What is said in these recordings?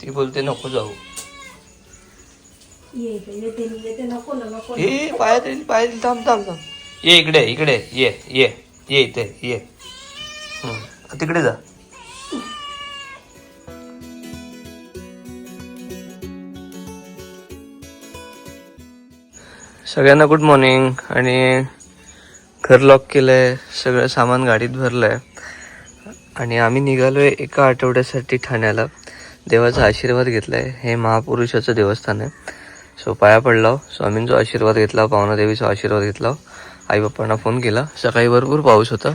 ती बोलते नको जाऊ. ए पायात येईल येईल थांब थांब थांब. ये इकडे इकडे ये ये ये इथे ये. तिकडे जा. सगळ्यांना गुड मॉर्निंग आणि घर लॉक केलंय सगळं सामान गाडीत भरलंय. आणि आम्ही निघालोय एका आठवड्यासाठी ठाण्याला. देवाचा आशीर्वाद घेतलाय. हे महापुरुषाचं देवस्थान आहे. सो पाया पडला स्वामींचा आशीर्वाद घेतला पावनादेवीचा आशीर्वाद घेतला आई बाप्पांना फोन केला. सकाळी भरपूर पाऊस होता.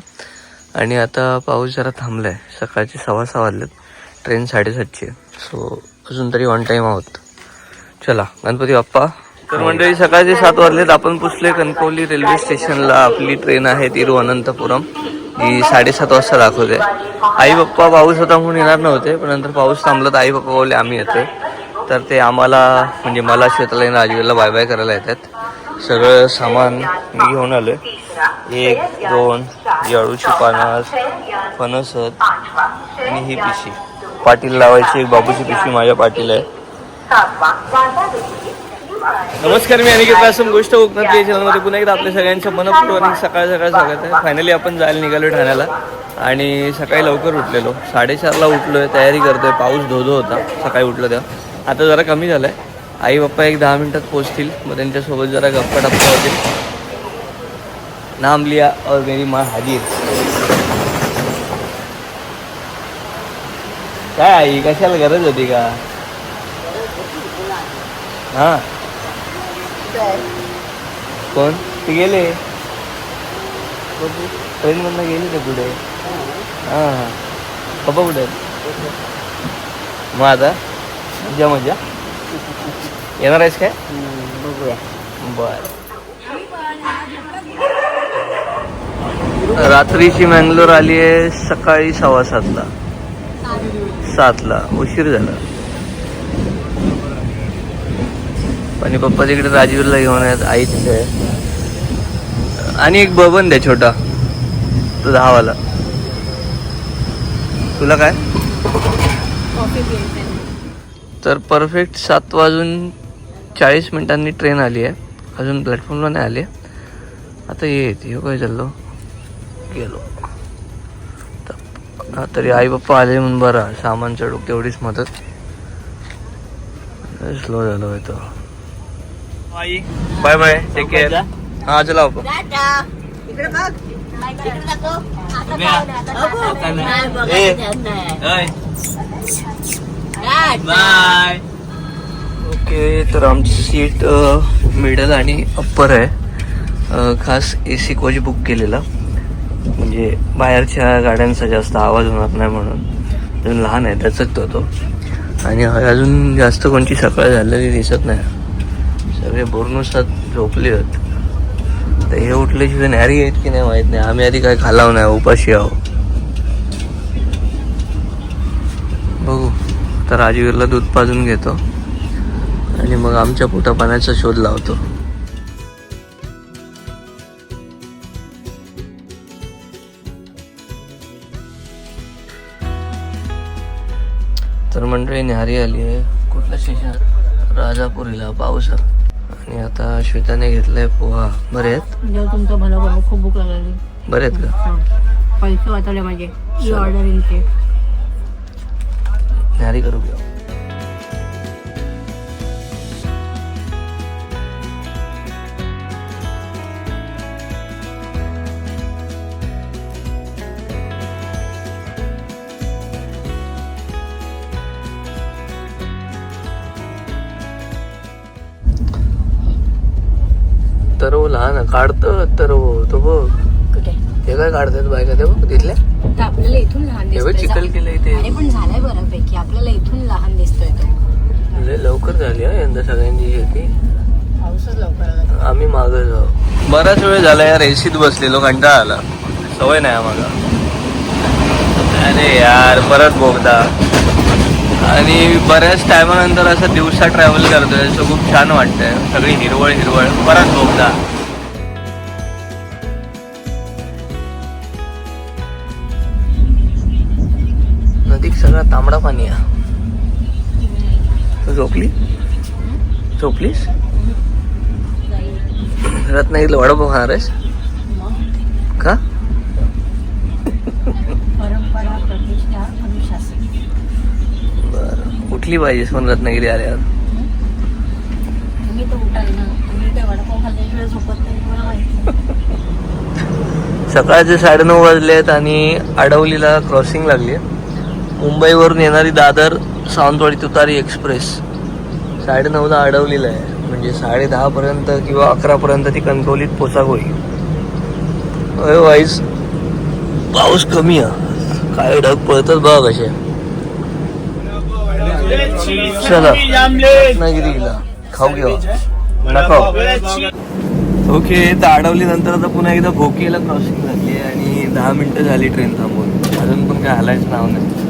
आणि आता पाऊस जरा थांबलाय. सकाळचे सव्वा सहा वाजलेत. ट्रेन साडेसातची आहे. सो अजून तरी ऑन टाईम आहोत. चला गणपती बाप्पा. तर मंडळी सकाळचे सात वाजलेत. आपण पुसले कणकवली रेल्वे स्टेशनला आपली ट्रेन आहे तिरुवनंतपुरम ही साडेसात वाजता दाखवते आई बाप्पा पाऊस होता म्हणून येणार नव्हते पण नंतर पाऊस थांबला तर आई बाप्पा बोलले आम्ही येतोय. तर ते आम्हाला म्हणजे मला शेताला आणि राजवीरला बाय बाय करायला येतात. सगळं सामान मी घेऊन आलो एक दोन याळूची पानास फणस आणि ही पिशी पाटील लावायची एक बाबूची पिशवी माझ्या पाटील आहे. नमस्कार मी अनिकेत व्यासम गोष्ट कोकणातली या चॅनलमध्ये पुन्हा एकदा आपल्या सगळ्यांचं मनपूर्वक सकाळ सकाळ स्वागत आहे. फायनली आपण जायला निघालो ठाण्याला. आणि सकाळी लवकर उठलेलो. साडेचारला उठलोय तयारी करतोय. पाऊस धोधो होता. सकाळी उठलो तेव्हा. आता जरा कमी झालाय. आई बाप्पा एक दहा मिनिटात पोहोचतील मग त्यांच्यासोबत जरा गप्पा टप्पा होतील. नाम लिया और मेरी माँ हाजीर. काय आई कशाला गरज होती का? हा? कोण? ते गेले. ट्रेन मधनं गेले ते पुढे. हा. हा पप्पा कुठे आहेत? मग आता? मजा मजा. येणार आहेस काय? बघूया. बर. रात्रीची मँगलोर आली आहे सकाळी सव्वा सातला. सातला. उशीर झाला. आणि पप्पा तिकडे राजवीरला घेऊन आहेत आई तिथे आहे. आणि एक बबन द्या छोटा तो दहावाला. तुला काय? तर परफेक्ट सात वाजून चाळीस मिनिटांनी ट्रेन आली आहे. अजून प्लॅटफॉर्मला नाही आली. आता ये येते हो काय चाललो गेलो. तर- तरी आई बाप्पा आले म्हणून बरं सामान चढू तेवढीच मदत. स्लो झालो आहे तो. बाय बाय टेक केअर हा चला. बाय. ओके तर आमची सीट मिडल आणि अप्पर आहे. खास ए सी कोच बुक केलेला. म्हणजे बाहेरच्या गाड्यांचा जास्त आवाज होणार नाही म्हणून. अजून लहान आहे त्याचकतो तो आणि अजून जास्त कोणची सकाळ झालेली दिसत नाही. सगळे बोरनुसात झोपले आहेत तर हे उठल्याशिवाय नॅरी आहेत की नाही माहीत नाही. आम्ही आधी काय खालाव नाही उपाशी आहो. बघू. तर राजवीरला दूध पाजून घेतो. आणि मग आमच्या पोटापाण्याचा शोध लावतो. तर मंडळी न्याहारी आली आहे. कुठल्या स्टेशन राजापुरीला पावसात आणि आता श्वेताने घेतलाय पोहा. बरे आहेत? देव तुमचं भलं करो खूप भूक लागली. बरे आहेत का? पैसे वाचवले माझे. ऑर्डर करू घेऊ लहान काढत तर हो तो बघ. कुठे? हे काय काढतात बायका? ते बघ तिथल्या तर आपल्याला इथून लहान हे दिसतोय. चिखल केलंय ते. अरे पण झालाय बऱ्यापैकी. आपल्याला इथून लहान दिसतोय तो. लय लवकर झाली हा यंदा सगळ्यांची शेती पाऊसच लवकर आला. आम्ही माग जाऊ. बराच वेळ झाला यार एसीत बसलेलो कंटाळा आला सवय नाही आम्हाला. अरे यार परत बोगदा. आणि बऱ्याच टायमानंतर असं दिवसा ट्रॅव्हल करतोय असं खूप छान वाटतंय. सगळी हिरवळ हिरवळ. परत बोगदा. झोपली? झोपलीस? रत्नागिरीला वडापाव खाणार आहेस? का? बरं. उठली पाहिजेस पण रत्नागिरी आल्यावर सकाळचे साडेनऊ वाजले आहेत आणि आडवलीला क्रॉसिंग लागली आहे. मुंबईवरून येणारी दादर सावंतवाडी तुतारी एक्सप्रेस. साडेनऊला अडवलेलं आहे म्हणजे साडे दहापर्यंत किंवा अकरापर्यंत ती कणकवलीत पोचाक होईल. अदरवाईज पाऊस कमी आहे. काय ढग पळतात बघा कसे चला. रत्नागिरीला. खाऊ घेऊ नका ओके तर अडवली नंतर आता पुन्हा एकदा भोकेला क्रॉसिंग झाली आणि दहा मिनिटं झाली ट्रेन थांबून. अजून पण काय हलायचं नाव नाही.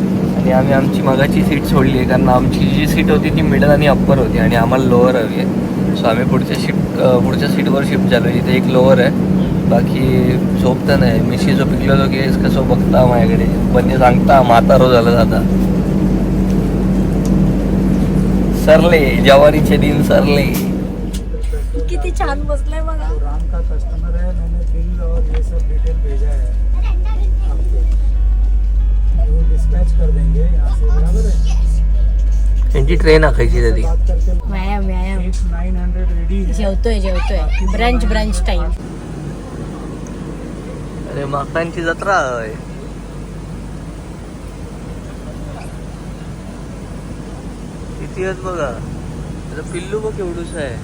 आणि आम्ही आमची मगाची सीट सोडली आहे. कारण आमची जी सीट होती ती मिडल आणि अप्पर होती आणि आम्हाला लोअर हवी आहे. सो आम्ही पुढच्या शिफ्ट पुढच्या सीटवर शिफ्ट झालो. इथे एक लोअर आहे. बाकी झोपतं नाही. मिशी जो तो की कसं बघता माझ्याकडे. पण सांगता म्हातारो झालं आता सरले जवारीचे दिन सरले. किती छान बसलाय बघा. डिस्पैच कर देंगे यहाँ से बराबर है? त्यांची ट्रेन आखायची करके व्यायाम व्यायाम. नाइन हंड्रेड रेडी है जेवतोय जेवतोय. ब्रंच ब्रंच टाइम अरे माकांची जत्रा आहे. किती आहेत बघा. पिल्लू बघ एवढूच आहे.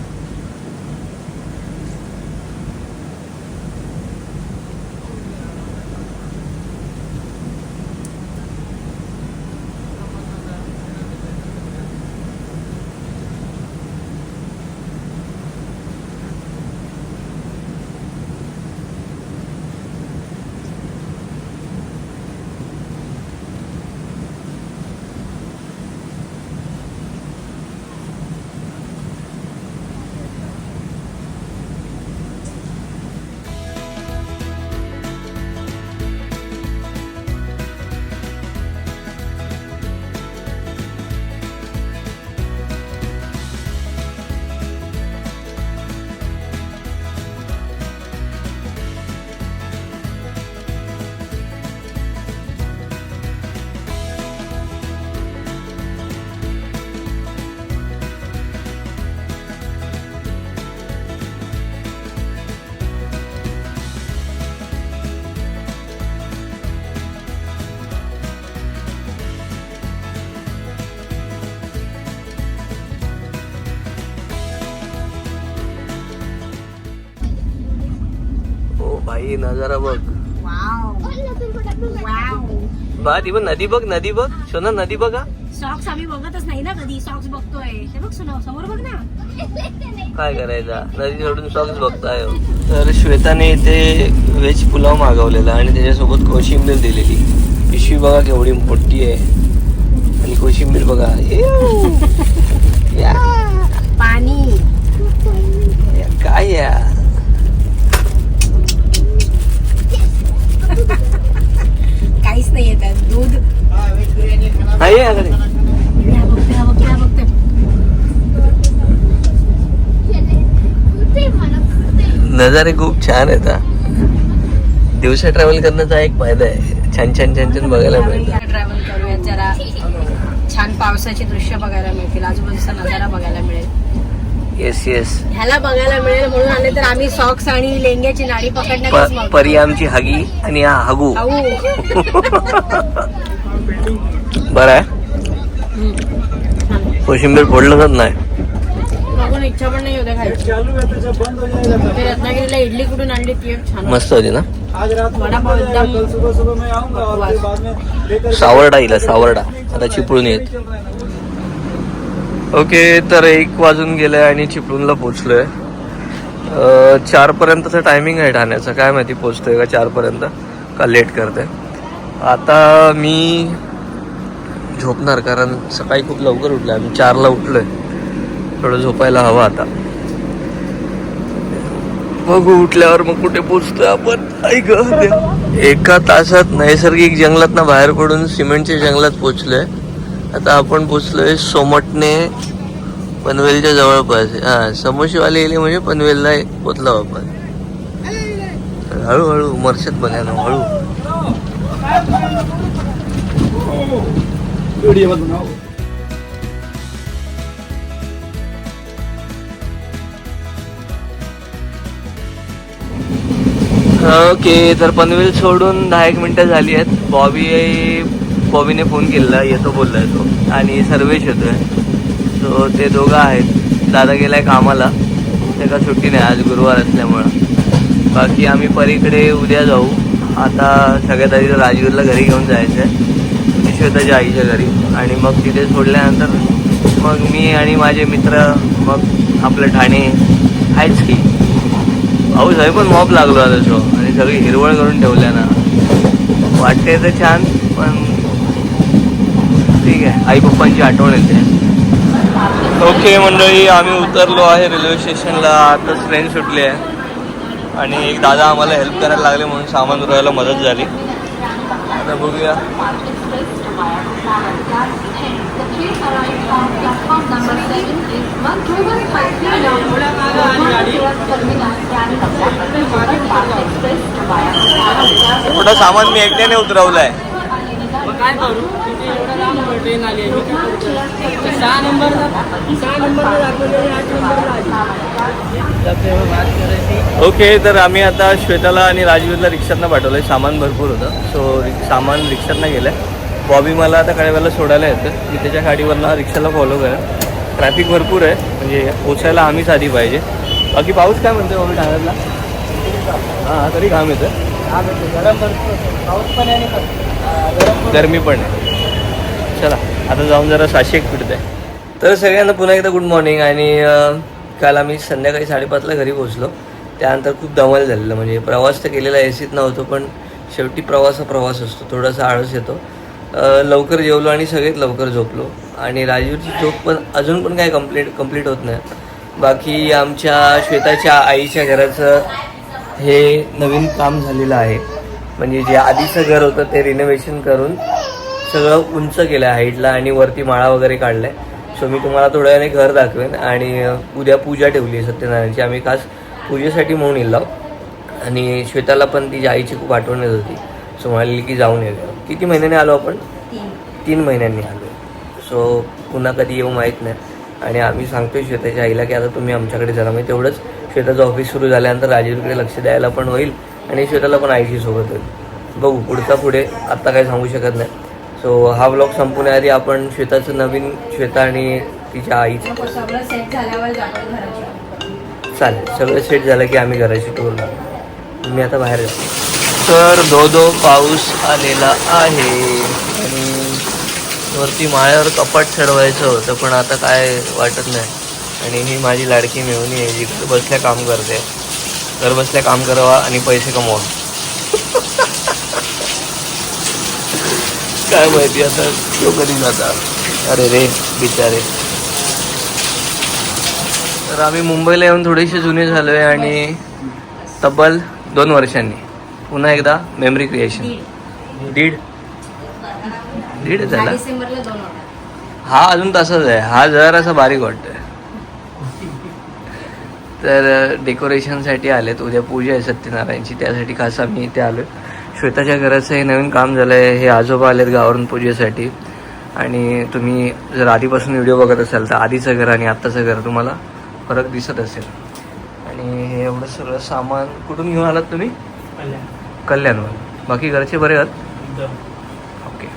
भाई नजारा बघ. वाव वाव बा ती पण नदी बघ नदी बघ. सोना नदी बघा. सॉक्स आम्ही बघतच नाही ना कधी सॉक्स बघतोय. हे बघ सुना समोर बघ ना. काय करायचा? नदी सोडून सॉक्स बघताय हो. तर श्वेताने इथे व्हेज पुलाव मागवलेला आणि त्याच्यासोबत कोशिंबीर दिलेली. पिशवी बघा केवढी मोठी आहे. आणि कोशिंबीर बघा. पाणी. काय या? काहीच नाही येत दूध. हा, नजारे खूप छान आहेत. दिवसा ट्रॅव्हल करण्याचा एक फायदा आहे. छान छान छान छान बघायला मिळतं. ट्रॅव्हल करूयात जरा छान पावसाची दृश्य बघायला मिळतील. आजूबाजूचा नजारा बघायला मिळेल. येस येस ह्याला बघायला मिळेल म्हणून आले तर आम्ही सॉक्स आणि लेंग्याची नाडी पकडण्यातच मग. परी आमची हागी आणि हा हागू. बरं आहे. कोशिंबीर फोडलंच नाही. इच्छा पण नाही होते रत्नागिरीला इडली कुठून आणली ती छान मस्त होती ना? आज रात को वड़ा बंद पाव जाएगा, एकदम कल सुबह सुबह मैं आऊंगा और फिर बाद में लेकर सावर्डा इला सावर्डा. आता चिपळून येत. ओके तर एक वाजून गेलंय आणि चिपळूणला पोचलोय आहे चारपर्यंतचं टायमिंग आहे ठाण्याचं. काय माहिती पोचतोय का चार पर्यंत? का लेट करते आता मी झोपणार कारण सकाळी खूप लवकर उठलं आम्ही चारला उठलोय. थोडं झोपायला हवं आता. बघू उठल्यावर मग कुठे पोचतोय आपण? ऐक एका तासात नैसर्गिक जंगलात बाहेर पडून सिमेंटच्या जंगलात पोचलोय आता आपण पोचलोय सोमटणे पनवेलच्या जवळपास. हा समोसेवाले येले म्हणजे पनवेलला पोचला आपण. हळूहळू मर्षद ना हळू. ओके तर पनवेल सोडून दहा एक मिनिटं झाली आहेत. बॉबी बॉबीने फोन केला येतो बोललाय तो. आणि सर्वेश येतोय. तो ते दोघं आहेत. दादा गेलाय कामाला. त्याला सुट्टी नाही आज गुरुवार असल्यामुळं. बाकी आम्ही परीकडे उद्या जाऊ. आता सगळ्यात आधी राजगीरला राजवीरला घरी घेऊन जायचं आहे श्वेताच्या आईच्या घरी. आणि मग तिथे सोडल्यानंतर मग मी आणि माझे मित्र मग आपलं ठाणे आहेच की. भाऊ सगळे पण मॉप लागलो आता शो. आणि सगळी हिरवळ करून ठेवल्या ना. वाटते तर छान पण आई पप्पांची आठवण येते. ओके मंडळी आम्ही उतरलो आहे रेल्वे स्टेशनला. आताच ट्रेन सुटली आहे. आणि एक दादा आम्हाला हेल्प करायला लागले म्हणून सामान उरवायला मदत झाली. आता बघूया. एवढं सामान मी एकट्याने उतरवलं आहे करू ट्रेन आली आहे. मी काय करू? ते सहा नंबर सहा नंबरला दाखवलेली आठ नंबरला आली. ओके तर आम्ही आता श्वेताला आणि राजवीरला रिक्षातनं पाठवलं आहे सामान भरपूर होतं. सो सामान रिक्षातनं गेलं आहे बॉबी मला आता कळव्याला सोडायला येतं मी त्याच्या गाडीवरनं रिक्षाला फॉलो करेन. ट्रॅफिक भरपूर आहे. म्हणजे पोचायला आम्हीच आधी पाहिजे. बाकी पाऊस काय म्हणतो बॉबी ठाण्यातला हां तरी घाम येतं गरम भरपूर पाऊस पण आहे आणि अं, गरम. पण गरमी पण आहे. चला आता जाऊन जरा साशे एक पिढत आहे तर सगळ्यांना पुन्हा एकदा गुड मॉर्निंग आणि काल आम्ही संध्याकाळी साडेपाचला घरी पोहोचलो. त्यानंतर खूप धमाल झालेलं म्हणजे प्रवास तर केलेला ए सीत नव्हतो पण शेवटी प्रवास हा प्रवास असतो थोडासा आळस येतो. लवकर जेवलो आणि सगळेच लवकर झोपलो. आणि राजीवची झोप पण अजून पण काय कंप्लीट कंप्लीट होत नाही. बाकी आमच्या श्वेताच्या आईच्या घराचं हे नवीन काम झालेलं आहे. म्हणजे जे आधीचं घर होतं ते रिनोव्हेशन करून सगळं उंच केलं आहे हाईटला आणि वरती माळा वगैरे काढलाय. सो मी तुम्हाला थोड्या वेळाने घर दाखवेन आणि उद्या पूजा ठेवली आहे सत्यनारायणची. आम्ही खास पूजेसाठी म्हणून येलो आणि श्वेताला पण तिच्या आईची खूप आठवण येत होती. सो म्हणाली की जाऊन येऊया. किती महिन्याने आलो आपण? तीन. महिन्यांनी आलो. सो पुन्हा कधी येऊ माहीत नाही. आणि आम्ही सांगतोय श्वेताच्या आईला की आता तुम्ही आमच्याकडे चला म्हणजे तेवढंच श्वेताचं ऑफिस सुरू झाल्यानंतर राजीवकडे लक्ष द्यायला पण होईल आणि श्वेताला पण आईशी सोबत होईल. बघू पुढचा पुढे आत्ता काही सांगू शकत नाही. सो हा ब्लॉग संपण्याआधी आपण श्वेताचं नवीन श्वेता आणि तिच्या आईचं. सगळं सेट झाल्यावर जातो घराच्या चालेल सगळं सेट झालं की आम्ही घराची टूर लागू मी आता बाहेर जातो तर दो दो पाऊस आलेला आहे. आणि वरती माळ्यावर कपाट चढवायचं होतं पण आता काय वाटत नाही. आणि ही माझी लाडकी मेवणी आहे जी घर बसल्या काम करते. घर बसल्या काम करावा आणि पैसे कमवा. काय माहिती आता? तो कधी जाता. अरे रे बिचारे. तर आम्ही मुंबईला येऊन थोडेसे जुने झालो आहे आणि तब्बल दोन वर्षांनी. पुन्हा एकदा मेमरी क्रिएशन दीड. दीड? झाला? हा अजून तसाच आहे. हा जरासा बारीक वाटतोय. तर डेकोरेशनसाठी आलेत. उद्या पूजा आहे सत्यनारायणची. त्यासाठी खास आम्ही इथे आलो श्वेताच्या घराचं हे नवीन काम झालं आहे हे आजोबा आलेत गावावरून पूजेसाठी. आणि तुम्ही जर आधीपासून व्हिडिओ बघत असाल तर आधीचं घर आणि आत्ताचं घर तुम्हाला फरक दिसत असेल. आणि हे एवढं सगळं सामान कुठून घेऊन आलात तुम्ही? कल्याणवर बाकी घरचे बरे आहात? ओके.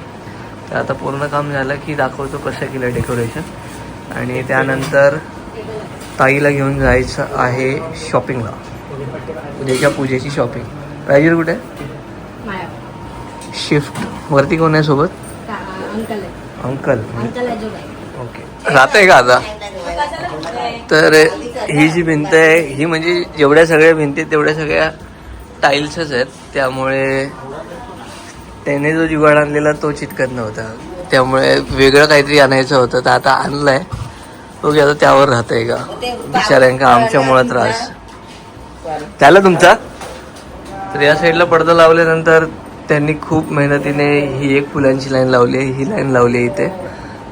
तर आता पूर्ण काम झालं की दाखवतो कसं केलं डेकोरेशन. आणि त्यानंतर ताईला घेऊन जायचं आहे शॉपिंगला. उद्याच्या पूजेची शॉपिंग. राजीर कुठे? शिफ्ट वरती कोण आहे सोबत? अंकल. ओके अंकल आहे आहे का आता? तर ही जी भिंत आहे ही म्हणजे जेवढ्या सगळ्या भिंती तेवढ्या सगळ्या टाईल्सच आहेत. त्यामुळे त्याने जो जुगाड आणलेला तो चिटकत नव्हता. त्यामुळे वेगळं काहीतरी आणायचं होतं. तर आता आणलंय. बघूया आता त्यावर राहतंय का? बिचाऱ्यांका आमच्यामुळं त्रास. त्याला तुमचा? तर या साईडला पडदा लावल्यानंतर त्यांनी खूप मेहनतीने ही एक फुलांची लाईन लावली आहे ही लाईन लावली आहे इथे.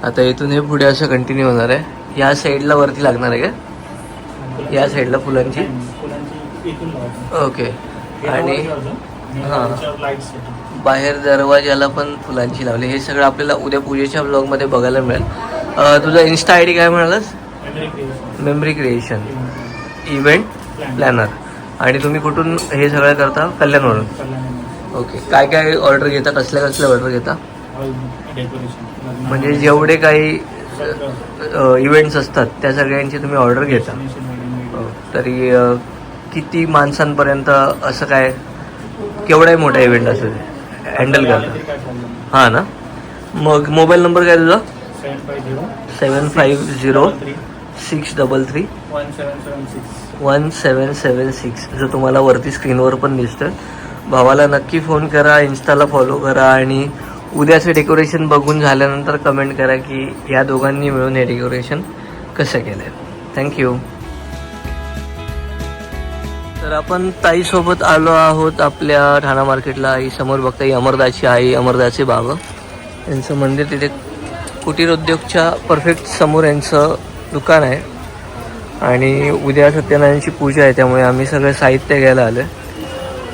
आता इथून हे पुढे असं कंटिन्यू होणार आहे. या साईडला वरती लागणार आहे का? या साईडला फुलांची? ओके आणि हां. बाहेर दरवाजाला पण फुलांची लावली. हे सगळं आपल्याला उद्या पूजेच्या ब्लॉगमध्ये बघायला मिळेल. तुझा इन्स्टा आय डी काय म्हणालास? मेमरी क्रिएशन इव्हेंट प्लॅनर आणि तुम्ही कुठून हे सगळं करता? कल्याणवरून. कल्याण. ओके काय काय ऑर्डर घेता कसल्या कसल्या ऑर्डर घेता. म्हणजे जेवढे काही. इव्हेंट्स असतात त्या सगळ्यांची तुम्ही ऑर्डर घेता हो. तरी किती माणसांपर्यंत असं काय केवढाही मोठा इव्हेंट असू दे हँडल करता. हां ना मग मोबाईल नंबर काय तुझा 750 seven five zero 33 six double three 1776. One seven seven six जो तुम्हाला वरती स्क्रीनवर पण दिसतं भावाला नक्की फोन करा इन्स्टाला फॉलो करा आणि उद्याचं डेकोरेशन बघून झाल्यानंतर कमेंट करा की या दोघांनी मिळून हे डेकोरेशन कसं केलं आहे थँक्यू तर आपण ताईसोबत आलो आहोत आपल्या ठाणा मार्केटला आई समोर बघता ही अमरदाची आई अमरदाचे बाबा. यांचं मंदिर तिथे कुटीर उद्योगच्या परफेक्ट समोर यांचं दुकान आहे. आणि उद्या सत्यनारायणची पूजा आहे त्यामुळे आम्ही सगळं साहित्य घ्यायला आलो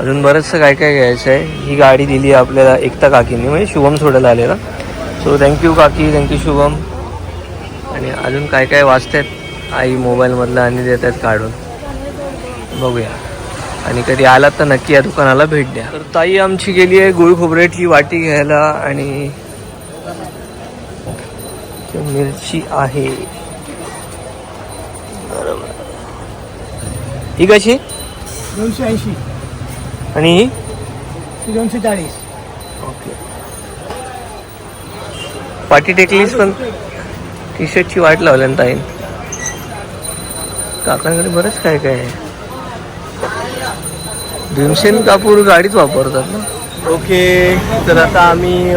अजून बरंचसं काय काय घ्यायचं आहे. ही गाडी दिली आहे आपल्याला एकता काकीने म्हणजे शुभम सोडायला आलेला. सो थँक्यू काकी थँक्यू शुभम. आणि अजून काय काय वाचतात आई मोबाईलमधलं आणि देत आहेत काढून. बघूया. आणि कधी आलात तर नक्की या दुकानाला भेट द्या. तर ताई आमची गेली आहे गुळ खोबऱ्याची वाटी घ्यायला आणि मिरची आहे. बरोबर. ही कशी? दोनशे ऐंशी. आणि ही? दोनशे चाळीस. ओके. पाठी टेकलीस पण? टी शर्टची वाट लावल्या ना ताईन. काकांकडे बरंच काय काय आहे. भीमसेन कापूर गाडीच वापरतात ना? ओके तर आता आम्ही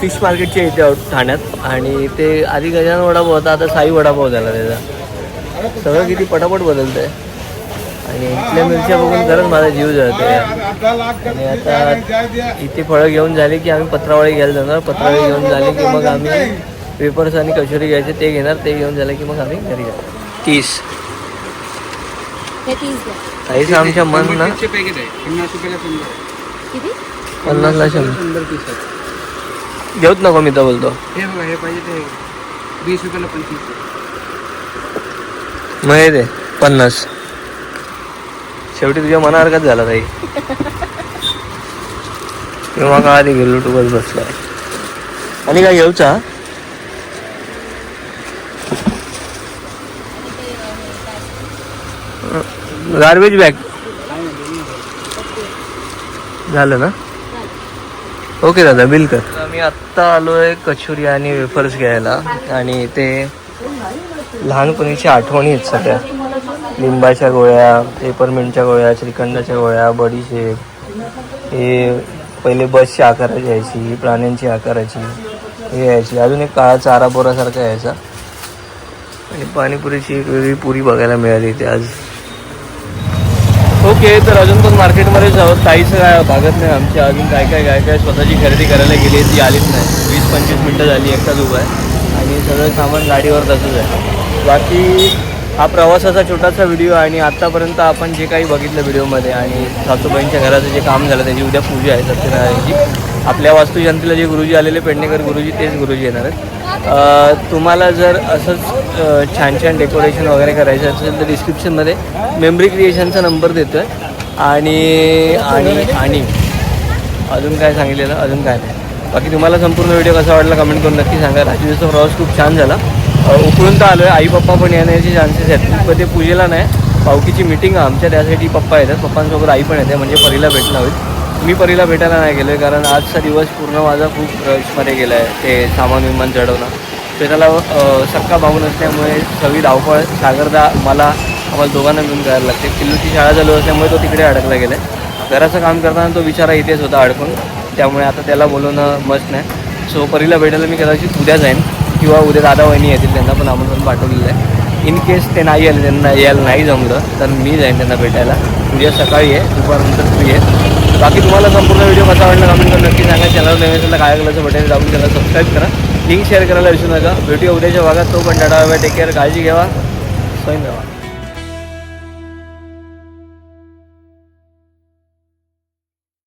फिश मार्केटच्या इथे आहोत ठाण्यात आणि ते आधी गजानन वडापाव होता आता साई वडापाव झाला त्याचा. सगळं किती पटापट बदलत आहे आणि इथल्या मिरच्या बघून खरंच माझा जीव जळतो आणि आता इथे फळं घेऊन झाले की आम्ही पत्रावळी घ्यायला जाणार. पत्रावळी घेऊन झाले की मग आम्ही पेपर्स आणि कचोरी घ्यायचे ते घेणार. ते घेऊन झाले की मग आम्ही घरी जाणार. तीस. हे काहीच आमच्या मन ना पन्नास शंभर. आहे. घेऊत नको मी तर बोलतो. हे बघा हे पाहिजे ते वीस रुपयाला पंचवीस मग हे दे पन्नास. शेवटी तुझ्या मनासारखाच झाला ताई. किंवा का आधी गेलो तू बस बसला. आणि काय घेऊचा गार्बेज बॅग झालं ना? ओके दादा बिल कर. मी आत्ता आलोय कचोरी आणि वेफर्स घ्यायला. आणि ते लहानपणीच्या आठवणी आहेत सगळ्या. लिंबाच्या गोळ्या पेपरमिंटच्या गोळ्या श्रीखंडाच्या गोळ्या बडीशेप हे पहिले बसची आकाराची यायची प्राण्यांची आकाराची हे यायची अजून एक काळा चारा बोरासारखा यायचा आणि पाणीपुरीची एक वेगळी पुरी बघायला मिळाली इथे आज. ओके तर अजून पण मार्केटमध्ये आहोत काहीच काय भागत नाही आमची. अजून काय काय काय काय स्वतःची खरेदी करायला गेली ती आलीच नाही. वीस पंचवीस मिनटं झाली एकटाच उभा आहे. आणि सगळं सामान गाडीवर तसंच आहे बाकी हा प्रवासाचा छोटासा व्हिडिओ आणि आत्तापर्यंत आपण जे काही बघितलं व्हिडिओमध्ये आणि सासूबाईंच्या घराचं जे काम झालं त्याची उद्या पूजा आहे सत्यनारायणची. आपल्या वास्तुजयंतीला जे गुरुजी आलेले पेडणेकर गुरुजी तेच गुरुजी येणार आहेत. तुम्हाला जर असंच छान छान डेकोरेशन वगैरे करायचं असेल तर डिस्क्रिप्शनमध्ये मेमरी क्रिएशनचा नंबर देतो आहे आणि आणि आणि अजून काय सांगितलेलं? अजून काय नाही. बाकी तुम्हाला संपूर्ण व्हिडिओ कसा वाटला कमेंट करून नक्की सांगा. राजवीचा प्रवास खूप छान झाला. उकळून तर आलो आहे आई पप्पा पण येण्याचे चान्सेस आहेत. पण ते पूजेला नाही. पावकीची मिटिंग आमच्या त्यासाठी पप्पा येतात. पप्पांसोबत आई पण येते. म्हणजे परीला भेटणं होईल. मी परीला भेटायला नाही गेलो कारण आजचा दिवस पूर्ण माझा खूप रशमध्ये गेला आहे ते सामान विमान चढवणं. ते त्याला सक्का भाऊ नसल्यामुळे सगळी धावपळ सागरदा मला आम्हाला दोघांना मिळून करायला लागते. किल्लूची शाळा चालू असल्यामुळे तो तिकडे अडकला गेला आहे घराचं काम करताना तो विचारा इथेच होता अडकून. त्यामुळे आता त्याला बोलवणं मस्त नाही. सो परीला भेटायला मी कदाचित उद्या जाईन. किंवा उद्या दादा वहिनी येतील त्यांना पण आमंत्रण पाठवलेलं आहे. इन केस ते नाही आले त्यांना यायला नाही जमलं तर मी जाईन त्यांना भेटायला. उद्या सकाळी आहे दुपारनंतर फ्री आहे. बाकी तुम्हाला संपूर्ण व्हिडिओ कसा वाटला कमेंट करून नक्की सांगा. चॅनल नवीन असेल काय करायचं बटन दाबून त्याला सबस्क्राईब करा. लिंक शेअर करायला विसरू नका. भेटूया उद्याच्या भागात. तो पण टाटा टेक केअर काळजी घ्यावा स्वयं